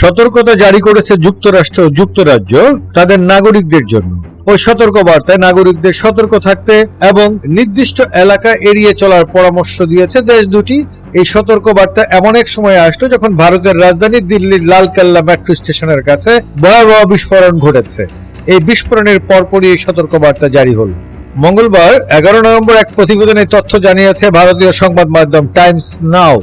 সতর্কতা জারি করেছে যুক্তরাষ্ট্র যুক্তরাজ্য তাদের নাগরিকদের জন্য। ওই সতর্ক বার্তায় নাগরিকদের সতর্ক থাকতে এবং নির্দিষ্ট এলাকা এড়িয়ে চলার পরামর্শ দিয়েছে দেশ দুটি। এই সতর্ক বার্তা এমন এক সময় আসলো যখন ভারতের রাজধানী দিল্লির লালকেল্লা মেট্রো স্টেশনের কাছে ভয়াবহ বিস্ফোরণ ঘটেছে। এই বিস্ফোরণের পরপরই এই সতর্ক বার্তা জারি হলো। মঙ্গলবার এগারো নভেম্বর এক প্রতিবেদনে তথ্য জানিয়েছে ভারতীয় সংবাদ মাধ্যম টাইমস নাও।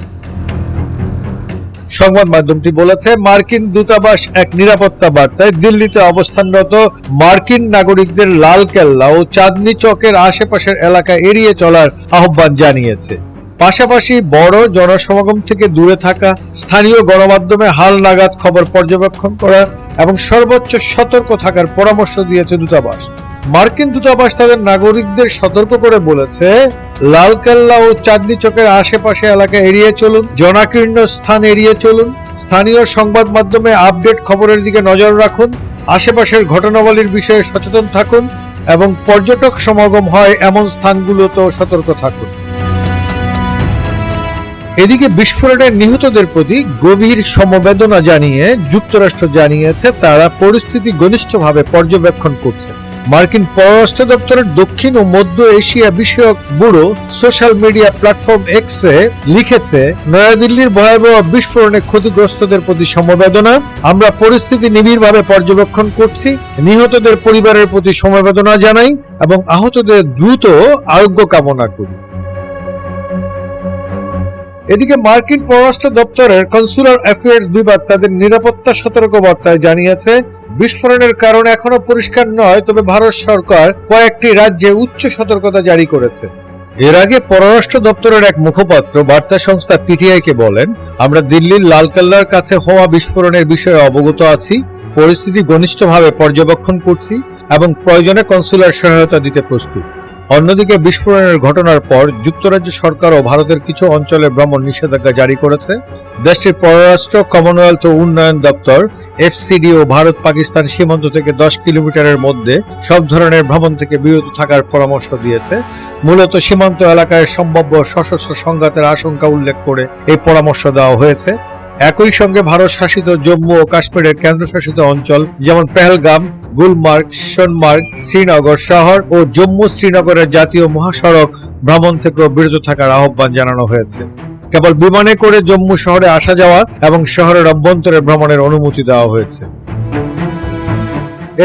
সংবাদ মাধ্যমটি বলেছে, মার্কিন দূতাবাস এক নিরাপত্তা বার্তায় দিল্লিতে অবস্থানরত মার্কিন নাগরিকদের লাল কেল্লা ও চাঁদনি চকের আশেপাশের এলাকা এড়িয়ে চলার আহ্বান জানিয়েছে। পাশাপাশি বড় জনসমাগম থেকে দূরে থাকা স্থানীয় গণমাধ্যমে হাল নাগাদ খবর পর্যবেক্ষণ করা এবং সর্বোচ্চ সতর্ক থাকার পরামর্শ দিয়েছে দূতাবাস। মার্কিন দূতাবাস তাদের নাগরিকদের সতর্ক করে বলেছে লালকেল্লা ও চাঁদনি চকের আশেপাশে এলাকা এড়িয়ে চলুন, জনাকীর্ণ স্থান এড়িয়ে চলুন, স্থানীয় সংবাদ মাধ্যমে আপডেট খবরের দিকে নজর রাখুন, আশেপাশের ঘটনাবলীর বিষয়ে সচেতন থাকুন এবং পর্যটক সমাগম হয় এমন স্থানগুলোতেও সতর্ক থাকুন। এদিকে বিস্ফোরণে নিহতদের প্রতি গভীর সমবেদনা জানিয়ে, যুক্তরাষ্ট্র জানিয়েছে তারা পরিস্থিতি ঘনিষ্ঠভাবে পর্যবেক্ষণ করছে। মার্কিন পররাষ্ট্র দপ্তরের দক্ষিণ ও মধ্য এশিয়া বিষয়ক ব্যুরো সোশ্যাল মিডিয়া প্ল্যাটফর্ম এক্সে লিখেছে, নয়াদিল্লির ভয়াবহ বিস্ফোরণে ক্ষতিগ্রস্তদের প্রতি সমবেদনা। আমরা পরিস্থিতি নিবিড়ভাবে পর্যবেক্ষণ করছি, নিহতদের পরিবারের প্রতি সমবেদনা জানাই এবং আহতদের দ্রুত আরোগ্য কামনা করি। এদিকে মার্কিন পররাষ্ট্র দপ্তরের কনসুলার অ্যাফেয়ার্স বিভাগ তাদের নিরাপত্তা সতর্ক বার্তায় জানিয়েছে বিস্ফোরণের কারণ এখনও পরিষ্কার নয়, তবে ভারত সরকার কয়েকটি রাজ্যে উচ্চ সতর্কতা জারি করেছে। এর আগে পররাষ্ট্র দপ্তরের এক মুখপাত্র বার্তা সংস্থা পিটিআই কে বলেন, আমরা দিল্লির লালকাল্লার কাছে হওয়া বিস্ফোরণের বিষয়ে অবগত আছি, পরিস্থিতি ঘনিষ্ঠভাবে পর্যবেক্ষণ করছি এবং প্রয়োজনে কনসুলার সহায়তা দিতে প্রস্তুত। অন্যদিকে বিস্ফোরণের ঘটনার পর যুক্তরাজ্য সরকার ও ভারতের কিছু অঞ্চলে ভ্রমণ নিষেধাজ্ঞা জারি করেছে। দেশটির পররাষ্ট্র কমনওয়েলথ উন্নয়ন দপ্তর এফসিডি ও ভারত পাকিস্তান সীমান্ত থেকে দশ কিলোমিটারের মধ্যে সব ধরনের ভ্রমণ থেকে বিরত থাকার পরামর্শ দিয়েছে। মূলত সীমান্ত এলাকায় সম্ভাব্য সশস্ত্র সংঘাতের আশঙ্কা উল্লেখ করে এই পরামর্শ দেওয়া হয়েছে। একই সঙ্গে ভারত শাসিত জম্মু ও কাশ্মীরের কেন্দ্রশাসিত অঞ্চল, যেমন পেহেলগাম গুলমার্গ সোনমার্গ শ্রীনগর শহর ও জম্মু শ্রীনগরের জাতীয় মহাসড়ক ভ্রমণ থেকেও বিরত থাকার আহ্বান জানানো হয়েছে। কেবল বিমানে করে জম্মু শহরে আসা যাওয়া এবং শহরের অভ্যন্তরে ভ্রমণের অনুমতি দেওয়া হয়েছে।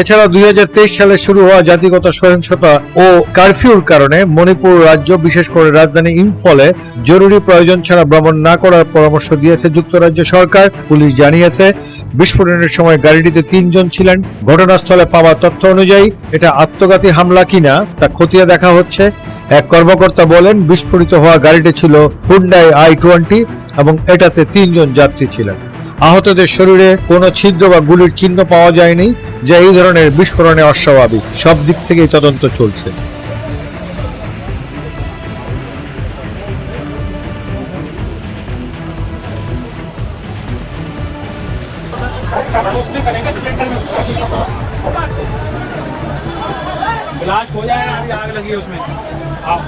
এছাড়া দুই হাজার তেইশ সালে শুরু হওয়া জাতিগত সহিংসতা ও কারফিউর কারণে মণিপুর রাজ্য, বিশেষ করে রাজধানী ইম্ফলে, জরুরি প্রয়োজন ছাড়া ভ্রমণ না করার পরামর্শ দিয়েছে যুক্তরাজ্য সরকার। পুলিশ জানিয়েছে বিস্ফোরণের সময় গাড়িটিতে তিনজন ছিলেন। ঘটনাস্থলে পাওয়া তথ্য অনুযায়ী, এটা আত্মঘাতী হামলা কিনা তা খতিয়ে দেখা হচ্ছে। এক কর্মকর্তা বলেন, বিস্ফোরিত হওয়া গাড়িটি ছিল হুন্ডাই আই টোয়েন্টি এবং এটাতে তিনজন যাত্রী ছিলেন। আহতদের শরীরে কোনো ছিদ্র বা গুলির চিহ্ন পাওয়া যায়নি, যা এই ধরনের বিস্ফোরণে অস্বাভাবিক। সব দিক থেকেই তদন্ত চলছে। उसमें करेंगे सिलेंडर में। ब्लास्ट हो जाएगा अभी आग लगी है उसमें। आप